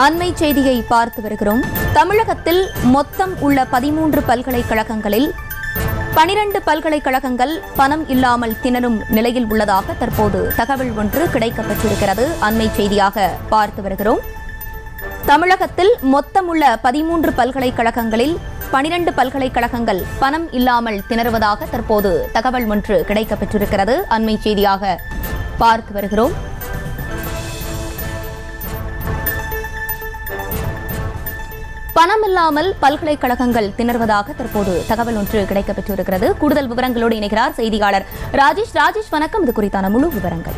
அண்மை செய்தியை பார்த்து வருகிறோம். தமிழகத்தில் மொத்தம் உள்ள பதிமூன்று பல்கலைக்கழகங்களில் பனிரண்டு பல்கலைக்கழகங்கள் பணம் இல்லாமல் திணறும் நிலையில் உள்ளதாக தற்போது தகவல் ஒன்று கிடைக்கப்பட்டிருக்கிறது. அண்மை செய்தியாக பார்த்து வருகிறோம். தமிழகத்தில் மொத்தமுள்ள பதிமூன்று பல்கலைக்கழகங்களில் பனிரண்டு பல்கலைக்கழகங்கள் பணம் இல்லாமல் திணறுவதாக தற்போது தகவல் ஒன்று கிடைக்கப்பெற்றிருக்கிறது அண்மை செய்தியாக பார்த்து வருகிறோம். பணமில்லாமல் பல்கலைக்கழகங்கள் திணறுவதாக தற்போது தகவல் ஒன்று கிடைக்கப்பெற்றிருக்கிறது. கூடுதல் விவரங்களோடு இணைகிறார் செய்தியாளர் ராஜேஷ். ராஜேஷ் வணக்கம். இது குறித்தான முழு விவரங்கள்.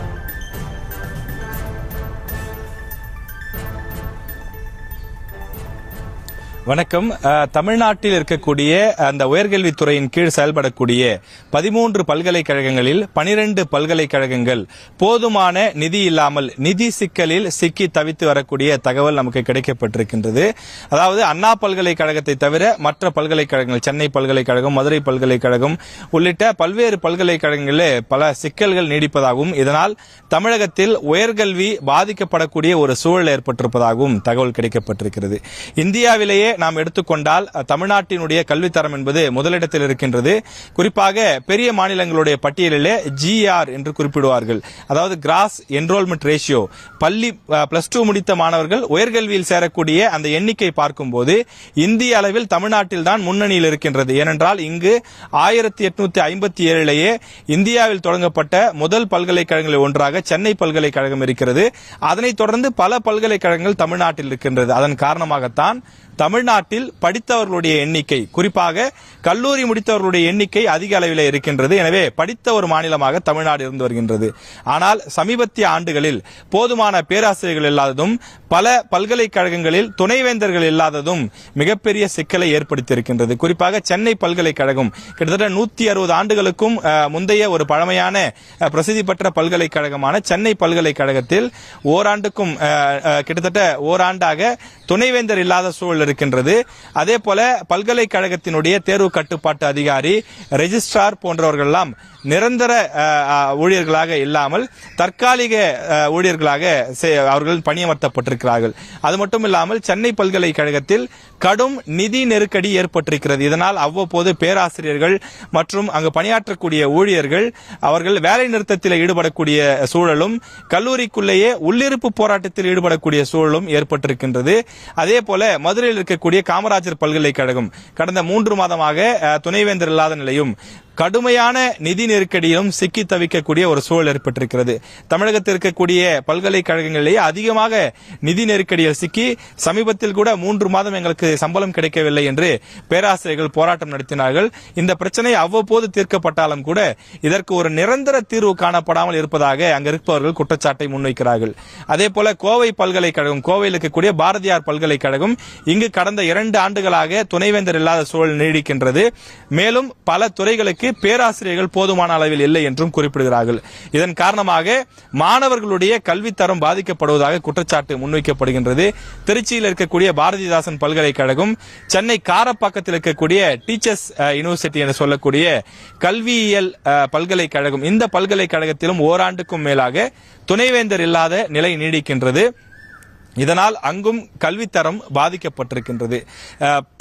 வணக்கம். தமிழ்நாட்டில் இருக்கக்கூடிய அந்த உயர்கல்வித்துறையின் கீழ் செயல்படக்கூடிய பதிமூன்று பல்கலைக்கழகங்களில் பனிரெண்டு பல்கலைக்கழகங்கள் போதுமான நிதி இல்லாமல் நிதி சிக்கலில் சிக்கி தவித்து வரக்கூடிய தகவல் நமக்கு கிடைக்கப்பட்டிருக்கின்றது. அதாவது அண்ணா பல்கலைக்கழகத்தை தவிர மற்ற பல்கலைக்கழகங்கள் சென்னை பல்கலைக்கழகம் மதுரை பல்கலைக்கழகம் உள்ளிட்ட பல்வேறு பல்கலைக்கழகங்களில் பல சிக்கல்கள் நீடிப்பதாகவும் இதனால் தமிழகத்தில் உயர்கல்வி பாதிக்கப்படக்கூடிய ஒரு சூழல் ஏற்பட்டிருப்பதாகவும் தகவல் கிடைக்கப்பட்டிருக்கிறது. இந்தியாவிலேயே நாம் எடுத்துக்கொண்டால் தமிழ்நாட்டினுடைய கல்வித்தரம் என்பது முதலிடத்தில் இருக்கின்றது. குறிப்பாக பெரிய மாநிலங்களுடைய பட்டியலிலே ஜிஆர் என்று குறிப்பிடுவார்கள். அதாவது கிராஸ் என்ரோல்மெண்ட் ரேஷியோ பள்ளி பிளஸ் டூ முடித்த மாணவர்கள் உயர்கல்வியில் சேரக்கூடிய அந்த எண்ணிக்கை பார்க்கும்போது இந்திய அளவில் தமிழ்நாட்டில் தான் முன்னணியில் இருக்கின்றது. ஏனென்றால் இங்கு ஆயிரத்தி எட்நூத்தி ஐம்பத்தி ஏழிலேயே இந்தியாவில் தொடங்கப்பட்ட முதல் பல்கலைக்கழகங்களில் ஒன்றாக சென்னை பல்கலைக்கழகம் இருக்கிறது. அதனைத் தொடர்ந்து பல பல்கலைக்கழகங்கள் தமிழ்நாட்டில் இருக்கின்றது. அதன் காரணமாகத்தான் தமிழ்நாட்டில் படித்தவர்களுடைய எண்ணிக்கை குறிப்பாக கல்லூரி முடித்தவர்களுடைய எண்ணிக்கை அதிக அளவில் இருக்கின்றது. எனவே படித்த ஒரு மாநிலமாக தமிழ்நாடு இருந்து வருகின்றது. ஆனால் சமீபத்திய ஆண்டுகளில் போதுமான பேராசிரியர்கள் இல்லாததும் பல பல்கலைக்கழகங்களில் துணைவேந்தர்கள் இல்லாததும் மிகப்பெரிய சிக்கலை ஏற்படுத்தியிருக்கின்றது. குறிப்பாக சென்னை பல்கலைக்கழகம் கிட்டத்தட்ட நூத்தி அறுபது ஆண்டுகளுக்கும் முந்தைய ஒரு பழமையான பிரசித்தி பெற்ற பல்கலைக்கழகமான சென்னை பல்கலைக்கழகத்தில் ஓராண்டுக்கும் கிட்டத்தட்ட ஓராண்டாக துணைவேந்தர் இல்லாத சூழல் இருக்கின்றது அதே போல பல்கலைக்கழகத்தினுடைய தேர்வு கட்டுப்பாட்டு அதிகாரி ரெஜிஸ்ட்ரார் போன்றவர்கள்லாம் நிரந்தர ஊழியர்களாக இல்லாமல் தற்காலிக ஊழியர்களாக அவர்கள் பணியமர்த்தப்பட்டிருக்கிறார்கள். அது மட்டும் இல்லாமல் சென்னை பல்கலைக்கழகத்தில் கடும் நிதி நெருக்கடி ஏற்பட்டிருக்கிறது. இதனால் அவ்வப்போது பேராசிரியர்கள் மற்றும் அங்கு பணியாற்றக்கூடிய ஊழியர்கள் அவர்கள் வேலை நிறுத்தத்தில் ஈடுபடக்கூடிய சூழலும் கல்லூரிக்குள்ளேயே உள்ளிருப்பு போராட்டத்தில் ஈடுபடக்கூடிய சூழலும் ஏற்பட்டிருக்கின்றது. அதே போல மதுரையில் இருக்கக்கூடிய காமராஜர் பல்கலைக்கழகம் கடந்த மூன்று மாதமாக துணைவேந்தர் இல்லாத நிலையும் கடுமையான நிதி நெருக்கடியிலும் சிக்கி தவிக்கக்கூடிய ஒரு சூழல் ஏற்பட்டிருக்கிறது. தமிழகத்தில் இருக்கக்கூடிய பல்கலைக்கழகங்களிலேயே அதிகமாக நிதி நெருக்கடியில் சிக்கி சமீபத்தில் கூட மூன்று மாதம் எங்களுக்கு சம்பளம் கிடைக்கவில்லை என்று பேராசிரியர்கள் போராட்டம் நடத்தினார்கள். இந்த பிரச்சனை அவ்வப்போது தீர்க்கப்பட்டாலும் கூட இதற்கு ஒரு நிரந்தர தீர்வு காணப்படாமல் இருப்பதாக அங்கு இருப்பவர்கள் குற்றச்சாட்டை முன்வைக்கிறார்கள். அதே போல கோவை பல்கலைக்கழகம் கோவையில் இருக்கக்கூடிய பாரதியார் பல்கலைக்கழகம் இங்கு கடந்த இரண்டு ஆண்டுகளாக துணைவேந்தர் இல்லாத சூழல் நீடிக்கின்றது. மேலும் பல துறைகளுக்கு பேராசிரியர்கள் போதுமான அளவில் இல்லை என்றும் குறிப்பிடுகிறார்கள். இதன் காரணமாக மாணவர்களுடைய கல்வித்தரம் பாதிக்கப்படுவதாக குற்றச்சாட்டு முன்வைக்கப்படுகின்றது. திருச்சியில் இருக்கக்கூடிய பாரதிதாசன் பல்கலைக்கழகம் சென்னை காரப்பாக்கத்தில் இருக்கக்கூடிய டீச்சர்ஸ் யூனிவர்சிட்டி என்று சொல்லக்கூடிய கல்வியியல் பல்கலைக்கழகம். இந்த பல்கலைக்கழகத்திலும் ஓராண்டுக்கும் மேலாக துணைவேந்தர் இல்லாத நிலை நீடிக்கின்றது. இதனால் அங்கும் கல்வித்தரம் பாதிக்கப்பட்டிருக்கின்றது.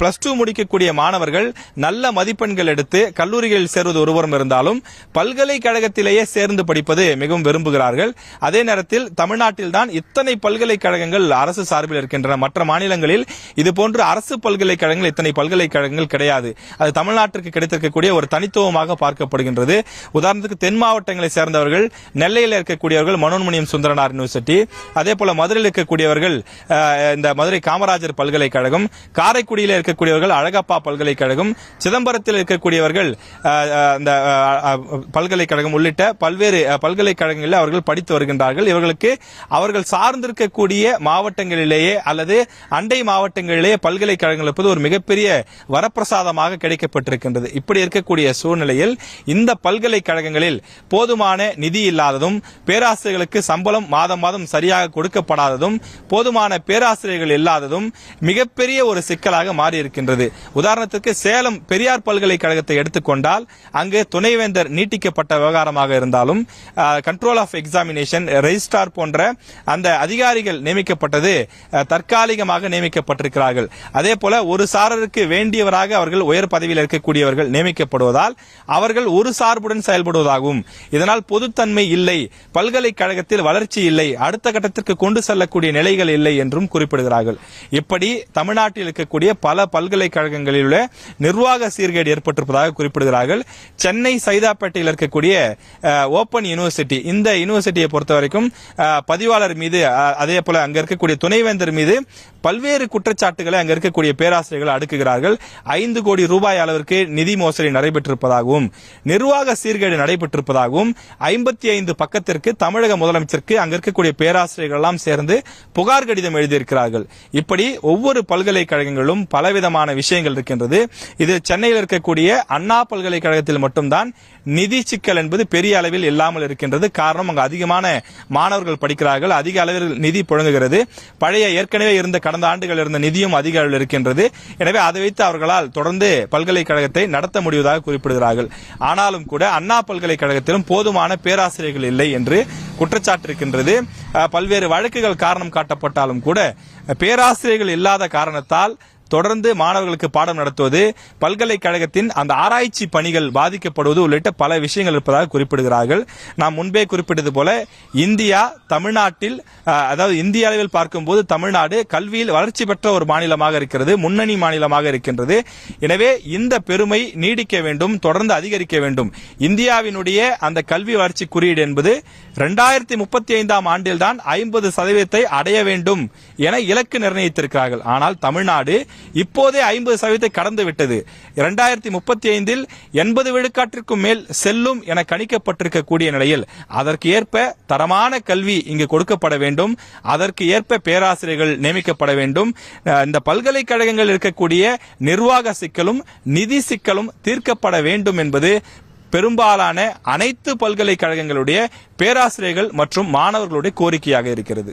பிளஸ் டூ முடிக்கக்கூடிய மாணவர்கள் நல்ல மதிப்பெண்கள் எடுத்து கல்லூரிகளில் சேர்வது ஒருவரும் இருந்தாலும் பல்கலைக்கழகத்திலேயே சேர்ந்து படிப்பது மிகவும் விரும்புகிறார்கள். அதே நேரத்தில் தமிழ்நாட்டில்தான் இத்தனை பல்கலைக்கழகங்கள் அரசு சார்பில் இருக்கின்றன. மற்ற மாநிலங்களில் இதுபோன்று அரசு பல்கலைக்கழகங்கள் இத்தனை பல்கலைக்கழகங்கள் கிடையாது. அது தமிழ்நாட்டிற்கு கிடைத்திருக்கக்கூடிய ஒரு தனித்துவமாக பார்க்கப்படுகின்றது. உதாரணத்துக்கு தென் மாவட்டங்களை சேர்ந்தவர்கள் நெல்லையில் இருக்கக்கூடியவர்கள் மனோன்மணியம் சுந்தரனார் யூனிவர்சிட்டி அதே போல மதுரையில் இருக்கக்கூடியவர்கள் இருக்கக்கூடியவர்கள் இந்த மதுரை காமராஜர் பல்கலைக்கழகம் காரைக்குடியில் இருக்கக்கூடியவர்கள் அழகப்பா பல்கலைக்கழகம் சிதம்பரத்தில் இருக்கக்கூடியவர்கள் இந்த பல்கலைக்கழகம் உள்ளிட்ட பல்வேறு பல்கலைக்கழகங்களில் அவர்கள் படித்து வருகின்றார்கள். இவர்களுக்கு அவர்கள் சார்ந்திருக்கக்கூடிய மாவட்டங்களிலேயே அல்லது அண்டை மாவட்டங்களிலேயே பல்கலைக்கழகங்கள் இருப்பது ஒரு மிகப்பெரிய வரப்பிரசாதமாக கிடைக்கப்பட்டிருக்கின்றது. இப்படி இருக்கக்கூடிய சூழ்நிலையில் இந்த பல்கலைக்கழகங்களில் போதுமான நிதி இல்லாததும் பேராசிரியர்களுக்கு சம்பளம் மாதம் மாதம் சரியாக கொடுக்கப்படாததும் போதுமான பேராசிரியர்கள் இல்லாததும் மிகப்பெரிய ஒரு சிக்கலாக மாறியிருக்கின்றது. உதாரணத்திற்கு சேலம் பெரியார் பல்கலைக்கழகத்தை எடுத்துக்கொண்டால் அங்கு துணைவேந்தர் நீட்டிக்கப்பட்ட விவகாரமாக இருந்தாலும் கண்ட்ரோல் ஆஃப் எக்ஸாமினேஷன் ரெஜிஸ்ட்ரார் போன்ற அந்த அதிகாரிகள் நியமிக்கப்பட்டது தற்காலிகமாக நியமிக்கப்பட்டிருக்கிறார்கள். அதே போல ஒரு சாரருக்கு வேண்டியவராக அவர்கள் உயர் பதவியில் இருக்கக்கூடியவர்கள் நியமிக்கப்படுவதால் அவர்கள் ஒரு சார்புடன் செயல்படுவதாகவும் இதனால் பொதுத்தன்மை இல்லை பல்கலைக்கழகத்தில் வளர்ச்சி இல்லை அடுத்த கட்டத்திற்கு கொண்டு செல்லக்கூடிய நிலைகள் இல்லை என்றும் குறிப்பிடுகிறார்கள். இப்படி தமிழ்நாட்டில் இருக்கக்கூடிய பல பல்கலைக்கழகங்களில் உள்ள நிர்வாக சீர்கேடு ஏற்பட்டிருப்பதாக குறிப்பிடுகிறார்கள். சென்னை சைதாப்பேட்டையில் இருக்கக்கூடிய ஓபன் யூனிவர்சிட்டி. இந்த யூனிவர்சிட்டியை பொறுத்த வரைக்கும் பதிவாளர் மீது அதே போல அங்க இருக்கக்கூடிய துணைவேந்தர் மீது பல்வேறு குற்றச்சாட்டுகளை அங்க இருக்கக்கூடிய பேராசிரியர்கள் அடுக்குகிறார்கள். ஐந்து கோடி ரூபாய் அளவிற்கு நிதி மோசடி நடைபெற்றிருப்பதாகவும் நிர்வாக சீர்கேடு நடைபெற்றிருப்பதாகவும் ஐம்பத்தி ஐந்து பக்கத்திற்கு தமிழக முதலமைச்சருக்கு அங்க இருக்கக்கூடிய பேராசிரியர்கள் எல்லாம் சேர்ந்து புகார் கடிதம் எழுதியிருக்கிறார்கள். இப்படி ஒவ்வொரு பல்கலைக்கழகங்களும் பலவிதமான விஷயங்கள் இருக்கின்றது. இது சென்னையில் இருக்கக்கூடிய அண்ணா பல்கலைக்கழகத்தில் மட்டும்தான் நிதி சிக்கல் என்பது பெரிய அளவில் இல்லாமல் இருக்கின்றது. காரணம் அங்கு அதிகமான மாணவர்கள் படிக்கிறார்கள். அதிக அளவில் நிதி புழங்குகிறது. பழைய ஏற்கனவே இருந்த கடந்த ஆண்டுகள் இருந்த நிதியும் அதிக அளவில் இருக்கின்றது. எனவே அதை வைத்து அவர்களால் தொடர்ந்து பல்கலைக்கழகத்தை நடத்த முடிவதாக குறிப்பிடுகிறார்கள். ஆனாலும் கூட அண்ணா பல்கலைக்கழகத்திலும் போதுமான பேராசிரியர்கள் இல்லை என்று குற்றச்சாட்டு இருக்கின்றது. பல்வேறு வழக்குகள் காரணம் காட்டப்பட்டாலும் கூட பேராசிரியர்கள் இல்லாத காரணத்தால் தொடர்ந்து மாணவர்களுக்கு பாடம் நடத்துவது பல்கலைக்கழகத்தின் அந்த ஆராய்ச்சி பணிகள் பாதிக்கப்படுவது உள்ளிட்ட பல விஷயங்கள் இருப்பதாக குறிப்பிடுகிறார்கள். நாம் முன்பே குறிப்பிட்டது போல இந்தியா தமிழ்நாட்டில் அதாவது இந்திய அளவில் பார்க்கும்போது தமிழ்நாடு கல்வியில் வளர்ச்சி பெற்ற ஒரு மாநிலமாக இருக்கிறது முன்னணி மாநிலமாக இருக்கின்றது. எனவே இந்த பெருமை நீடிக்க வேண்டும் தொடர்ந்து அதிகரிக்க வேண்டும். இந்தியாவினுடைய அந்த கல்வி வளர்ச்சி குறியீடு என்பது இரண்டாயிரத்தி முப்பத்தி ஐந்தாம் ஆண்டில் தான் ஐம்பது சதவீதத்தை அடைய வேண்டும் என இலக்கு நிர்ணயித்திருக்கிறார்கள். ஆனால் தமிழ்நாடு இப்போதே ஐம்பது சதவீதத்தை கடந்து விட்டது. இரண்டாயிரத்தி முப்பத்தி ஐந்தில் எண்பது விழுக்காட்டிற்கும் மேல் செல்லும் என கணிக்கப்பட்டிருக்கக்கூடிய நிலையில் அதற்கு ஏற்ப தரமான கல்வி இங்கு கொடுக்கப்பட வேண்டும். அதற்கு ஏற்ப பேராசிரியர்கள் நியமிக்கப்பட வேண்டும். இந்த பல்கலைக்கழகங்கள் இருக்கக்கூடிய நிர்வாக சிக்கலும் நிதி சிக்கலும் தீர்க்கப்பட வேண்டும் என்பது பெரும்பாலான அனைத்து பல்கலைக்கழகங்களுடைய பேராசிரியர்கள் மற்றும் மாணவர்களுடைய கோரிக்கையாக இருக்கிறது.